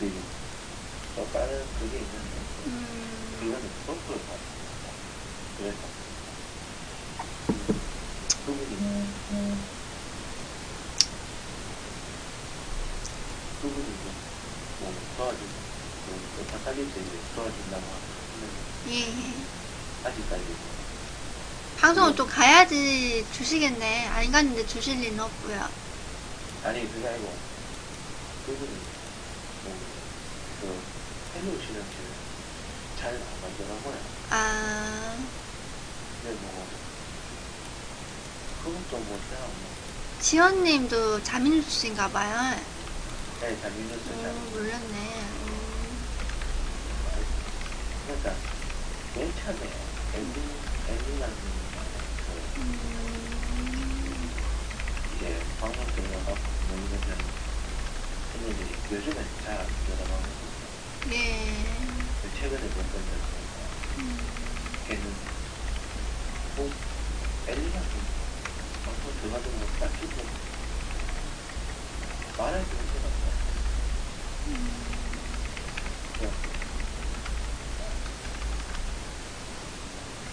그, 또 다른 그게 있는데, 음, 그거는 소프로 가. 그래서, 음, 그분이, 그분이 이제, 뭐, 도와주고, 그, 그 이제 도와준다고 하는데, 예, 예. 아직까지, 뭐 방송을 또 가야지 주시겠네. 안 갔는데 주실 리는 없고요. 아니 그게 아니고 그분이 뭐, 그 해놓으시는 잘안 만들어고요 아, 근데 뭐 그것도 뭐 제가 뭐 지원님도 자민수신가 봐요. 네, 잘 오, 믿었어요. 몰랐네. 음, 그러니까 맨 처음에 엔딩 엔딩이라는 그 음, 이제 방송 들어가고 데 했는데 요즘엔 잘안 들어가고 예. 최근에 몇번 들어가고 음, 했는데 뭐 엘리가 방송 들어가도 뭐 딱히 뭐 말할 게. 음. 그냥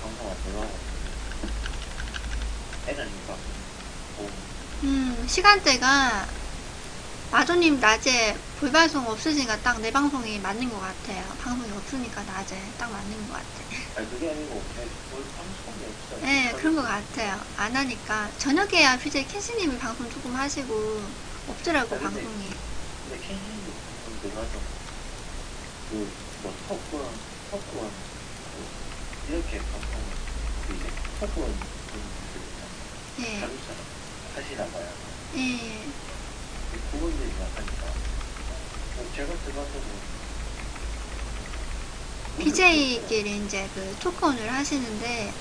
방송 안 들어가고 애는 이거 음, 시간대가 마조님 낮에 불방송 없으시니까 딱 내 방송이 맞는 것 같아요. 방송이 없으니까 낮에 딱 맞는 것 같아요. 아니 그게 아니고 없어요. 네, 그런 것 같아요. 안 하니까. 저녁에야 BJ 캐시님이 방송 조금 하시고, 없더라고, 아, 근데- 방송이. 근데 캔신도 방송 들어가서 그뭐 토크원 토크원 그 이렇게 방송 그 이제 분들 예, 하시나 봐요. 예, 그분들이 하니까 뭐 제가 들어가서 뭐 BJ끼리 이제 그 토크온을 하시는데,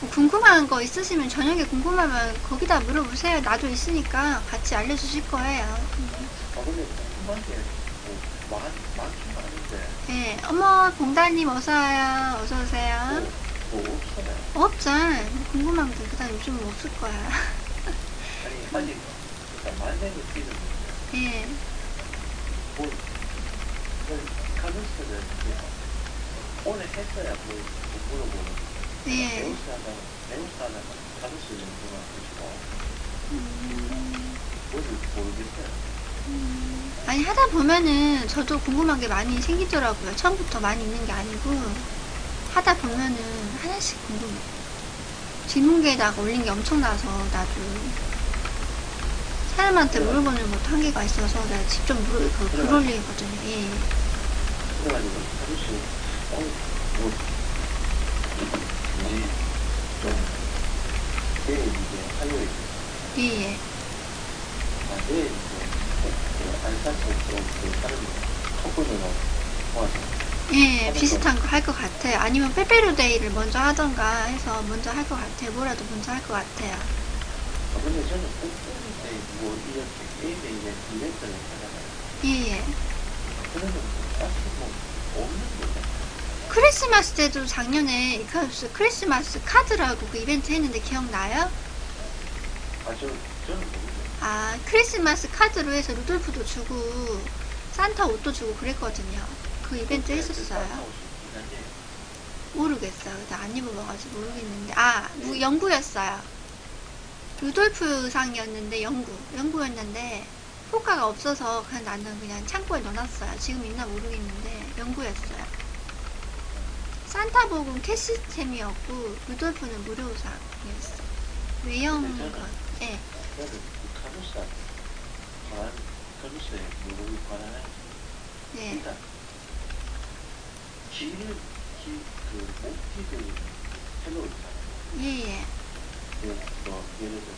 뭐 궁금한 거 있으시면 저녁에 궁금하면 거기다 물어보세요. 나도 있으니까 같이 알려주실 거예요. 음. 아 근데 궁금한 게뭐 많, 많긴 많은데 예, 어머, 봉다님 어서와요. 어서오세요. 뭐, 뭐. 없죠. 뭐 궁금한 거 그다음 요즘 은 없을 거야. 아니 아직 그러니까 만세는 뛰는 예, 뭐 가능성은 했어야 뭐 물어보는 예. 배우스 하다가 배우스 하다가 가능성 정도가 하시고 음, 뭔지 모르겠어요. 음. 아니, 하다 보면은 저도 궁금한 게 많이 생기더라고요. 처음부터 많이 있는 게 아니고, 하다 보면은 하나씩 궁금해. 질문계에다가 올린 게 엄청나서, 나도. 사람한테 물어보는 것도 한계가 있어서, 내가 직접 물어, 그, 글 올리거든요. 예. 그래가지고 가능성 어 예, 예. 모아서 예, 비슷한 거 할 것 같아요. 아니면 빼빼로데이를 먼저 하던가 해서 먼저 할 것 같아요. 뭐라도 먼저 할 것 같아요. 아, 근데 저는 꽃분인데 뭐 이렇게 게임에 이제 이벤트를 하잖아요. 예, 예. 그러면 뭐 딱히 뭐 없는 거죠. 크리스마스 때도 작년에 이카우스 크리스마스 카드라고 그 이벤트 했는데 기억나요? 아, 저, 저는. 아, 크리스마스 카드로 해서 루돌프도 주고 산타 옷도 주고 그랬거든요. 그 이벤트 했었어요. 모르겠어요. 근데 안 입어봐가지고 모르겠는데. 아, 무- 영구였어요. 루돌프 상이었는데 영구. 영구였는데 효과가 없어서 그냥 나는 그냥 창고에 넣어놨어요. 지금 있나 모르겠는데 영구였어요. 산타복은 캐시템이었고 루돌프는 무료상이었어. 외형 것. 예. 네. 길을, 길, 그, 목티를 헬로 있잖아요. 예예. 그, 뭐, 예를 들어,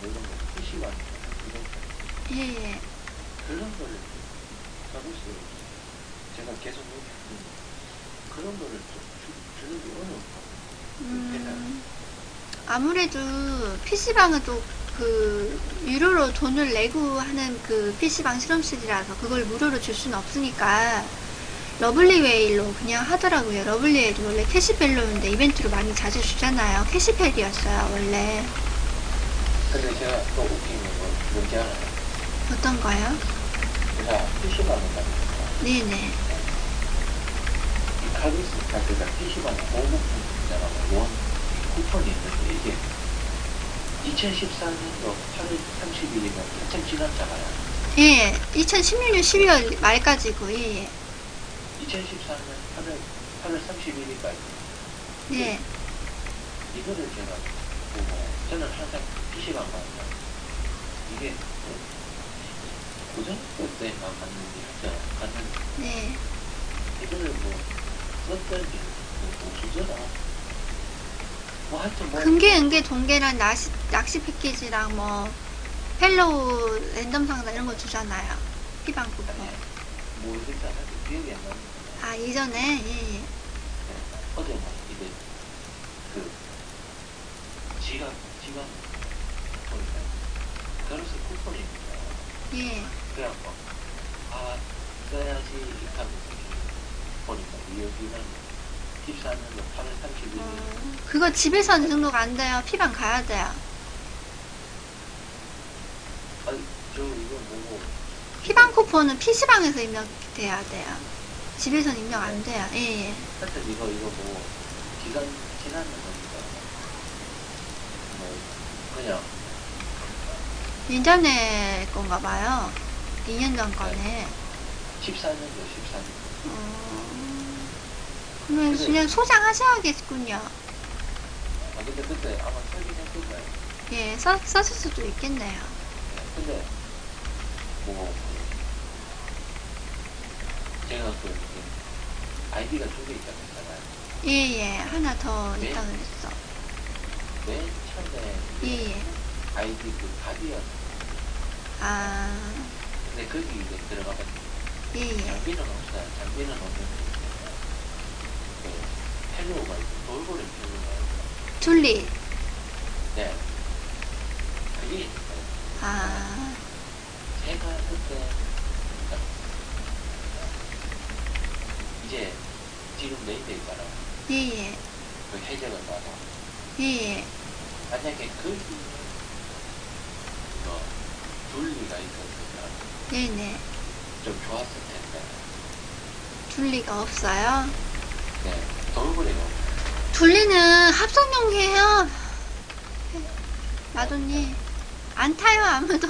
뭐 이런 거, PC방, 이런 거. 예예. 그런 거를 가끔씩 제가 계속 얘기하는 그런 거를 좀 주, 주는 게 어려운 거 음, 아무래도 PC방은 또 그 유료로 돈을 내고 하는 그 PC방 실험실이라서 그걸 무료로 줄 수는 없으니까 러블리웨이로 그냥 하더라고요. 러블리웨이도 원래 캐시벨로인데 이벤트로 많이 자주 주잖아요. 캐시펠이었어요, 원래. 근데 제가 또 웃긴 건 뭔지 알아요? 어떤 거요? 제가 PC방을 가니까 네네. 이 카드스 카드가 PC방 보급 쿠폰이라고 원 쿠폰이 있는데 이게 2014년도 8월 30일이면 한참 지났잖아요. 예, 2016년 12월 말까지고, 예, 예. 2014년 8월 8월 31일까지 네, 이거를 제가 보고 저는 항상 PC방 가면 이게 때만 갔는지 학교 갔는데 네. 이거를 뭐 썼던지 뭐 없어져라 뭐 하여튼 뭐 금괴, 은괴, 동계랑 낚시, 낚시 패키지랑 뭐, 펠로우 랜덤 상자 이런 거 주잖아요. 피방 쿠폰. 하여튼 기억이 안 나는데. 아, 이전에, 예, 예. 어제 막 이게 그 지갑 지갑 보니까 가로수 쿠폰입니다 예. 그래갖고 아 써야지 하면서 보니까 이 여기는 14년도 8월 31일 어, 그거 집에서는 등록 안 돼요. 피방 가야 돼요. 아니 저 이거 뭐고 피방 쿠폰은 PC방에서 입력돼야 돼요. 집에서는 입력 안 돼요. 예, 예. 하여튼 이거 이거 뭐 기간 지나는 거니까 뭐 그냥 예전에 건가 봐요. 2년 전 거네. 14년도 14년 어, 그러면 그냥 소장하셔야겠군요. 아 근데 그때 아마 설긴 했을 거예요 예, 써, 썼을 수도 있겠네요. 근데 뭐 제가 그 아이디가 두 개 있다고 했잖아요. 예, 예. 하나 더 네. 있다 그랬어. 맨 처음에 예, 예. 아이디 그 가디언 아, 근데 거기 이제 들어가면 예, 예. 장비는 없어요. 장비는 없는데 그 펠로우가 있고 돌고래 펠로우가 있고 둘리. 네 그게 있어요. 아, 제가 그때 그러니까 이제 지금 레이드 있잖아. 예, 예. 그 해적을 봐도 예, 예. 만약에 거기 뭐 둘리가 있었으면 네네. 좀 좋았을 텐데 둘리가 없어요. 네 돌고래가 없어요. 둘리는 합성용이에요. 마도님. 안 타요, 아무도.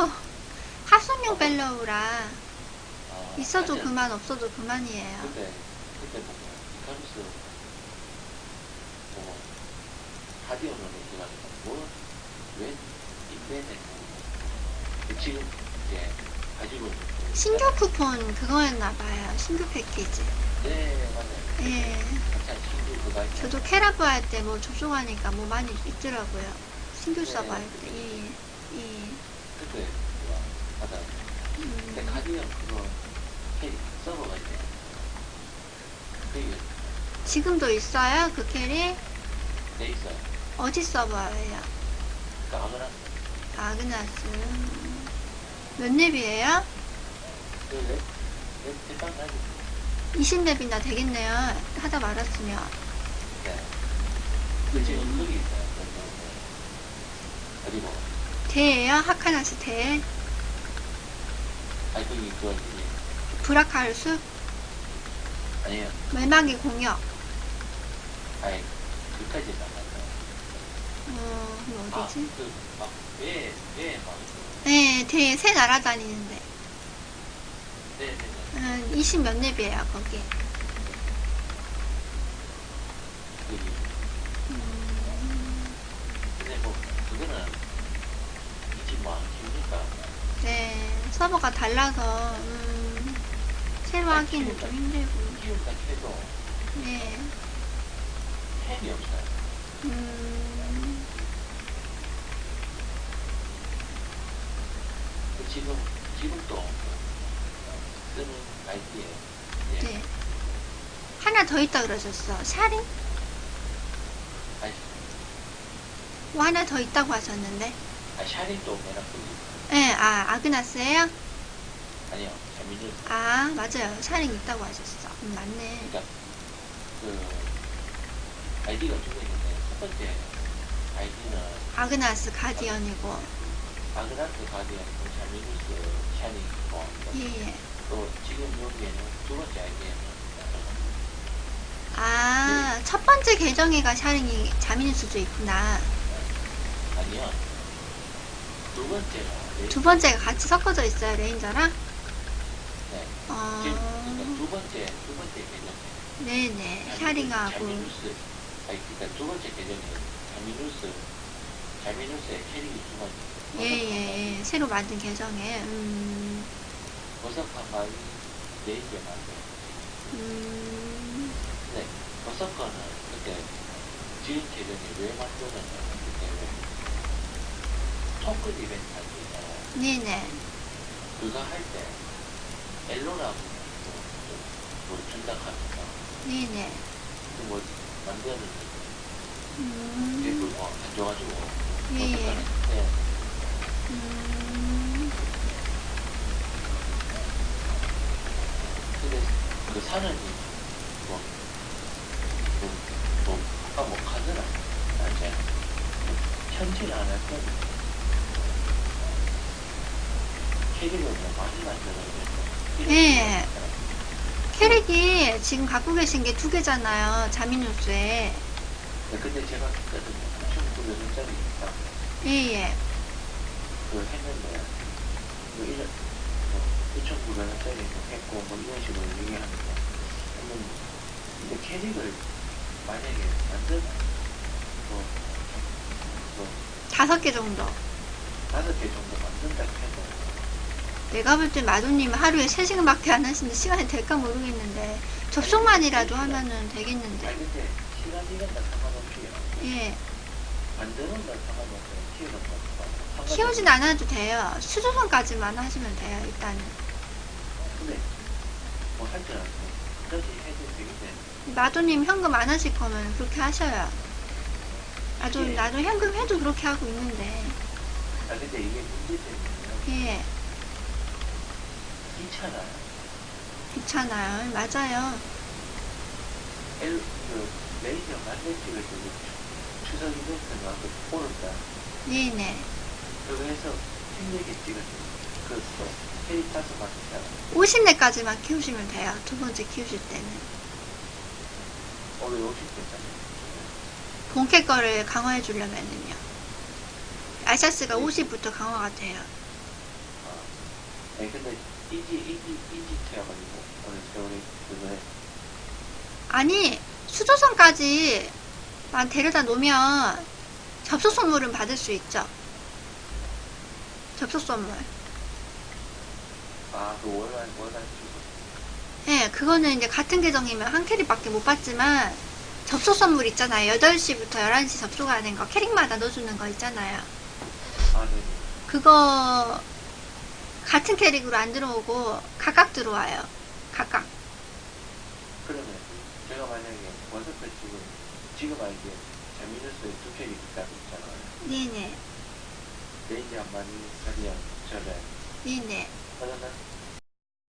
합성용 벨로우라. 아, 있어도 아니야. 그만, 없어도 그만이에요. 그때 그때 이카루스 보고 가디언으로 들어가니까 뭐왜 인벤에 뭐 지금 이제 가지고 있는 그- 신규 쿠폰 그거였나 봐요. 신규 패키지. 네 맞아요. 예. 신규 그거. 저도 캐라브 할 때 뭐 접속하니까 뭐 많이 있더라고요. 신규 네. 서버 할 때. 예, 예. 그때 그거 하다 근데 음, 가디언 그거 캐 서버가 있네. 그게 지금도 있어요? 그 캐리? 돼 있어요. 어디 서버예요? 그 아무나 아그나스. 몇 가지. 20렙이나 되겠네요. 하다 말았으면. 네. 그. 그리고 대예요? 하카나스 대. 아니 거기 그거 이제 브라카르스? 아니에요. 멸망의 공역. 아니 그까지 나갔어요. 어, 그럼 아, 어디지? 그막 왜왜막 네, 대, 새 날아다니는데. 네네네. 음, 20몇 렙이에요, 거기. 음, 근데 뭐 그거는 키우니까 네, 서버가 달라서, 음, 새로 하기는 좀 힘들고. 네. 팬이 없어요. 음, 지금 지금도 쓰는 아이디에 예. 네. 하나 더 있다 그러셨어. 샤링? 아니 뭐 하나 더 있다고 하셨는데. 아 매나 거기 네, 아, 아그나스예요? 아니요 재민이 아, 맞아요. 샤링 있다고 하셨어. 음, 맞네. 그러니까 그 아이디가 두 개 있는데 첫 번째 아이디는 아그나스 가디언이고. 아그란트 가디언, 자미누스, 샤닝, 뭐 예, 예. 또 지금 여기에는 두 번째 아이디어는 아, 첫 번째 계정에가 샤링이 자미누스도 있구나. 아니요. 두 번째가 두 번째가 같이 섞어져 있어요, 레인저랑? 네. 어, 그러니까 두 번째 두 번째 계정. 네네. 샤링하고. 자미누스 아니 그러니까 두 번째 계정이 자미누스 자미누스의 캐릭이 두 번째. 예, 예, 예. 새로 만든 계정에. 음, 버섯한 마이 레이저 만들. 음, 근데 버섯커는 그때 지금 계정이 왜 만드느냐 그때 왜 토큰 이벤트 할때 있잖아요. 네네. 그거 할 때 엘로라고 뭐, 뭐 준다 하니까 네네. 그뭐 만드는 음, 댓글 뭐 가져가지고 예, 예. 네. 음, 근데 그 사람이 뭐, 뭐, 뭐, 아까 뭐 카드나, 이제, 뭐 편지를 안 할 거니. 캐릭을 뭐 많이 만들어야. 예. 캐릭이 지금 갖고 계신 게 두 개잖아요. 자미누스에. 네, 근데 제가 그때는 9,900원짜리 있다. 예, 예. 그걸 했는데, 뭐 이런, 뭐, 2,900원짜리 뭐 했고, 뭐 이런 식으로 얘기하는데, 한번, 근데 캐릭을 만약에 만든, 뭐, 뭐, 다섯 개 정도. 다섯 개 정도 만든다 해도, 내가 볼땐 마도님 하루에 3시간밖에 안 하시는데 시간이 될까 모르겠는데 접속만이라도 하면은 되겠는데 아니, 근데 시간 이간다 상관없이요. 예 만드는 건 상관없어요. 키우는 건 상관없어요. 키우진 않아도 돼요 수조선까지만 하시면 돼요 일단은 근데, 뭐할줄 알고, 그렇게 해도 되겠네. 마도님 현금 안 하실 거면 그렇게 하셔요 나도 예. 나도 현금 해도 그렇게 하고 있는데 아, 근데 이게 문제점이요. 예 귀찮아요. 귀찮아요 맞아요 엘, 그, 레이저 만렙 찍을 때, 그 추석 이벤트 나고 오른다. 네네 그거 해서 힘들게 찍었죠. 그, 또, 캐릭 타서 맞잖아. 50내까지만 키우시면 돼요 두 번째 키우실 때는 오늘 50대잖아요. 본캐 거를 강화해 주려면은요 알사스가 50부터 강화가 돼요 아, 아니, 근데, 이지, 이지, 이지 태워가지고, 오늘 세월이 그거에, 아니 수조선까지만 데려다 놓으면 접속 선물은 받을 수 있죠. 접속 선물. 아, 그 월간, 월간. 예, 그거는 이제 같은 계정이면 한 캐릭밖에 못 받지만 접속 선물 있잖아요. 8시부터 11시 접속하는 거 캐릭마다 넣어주는 거 있잖아요. 아, 네네. 그거 같은 캐릭으로 안 들어오고 각각 들어와요. 각각. 그러면, 제가 만약에, 원서표 지금, 지금 알게, 재미뉴스에 두 캐릭 있다고 있잖아요. 네네. 레이지 한 마리, 자리야, 저래. 네네. 그러면,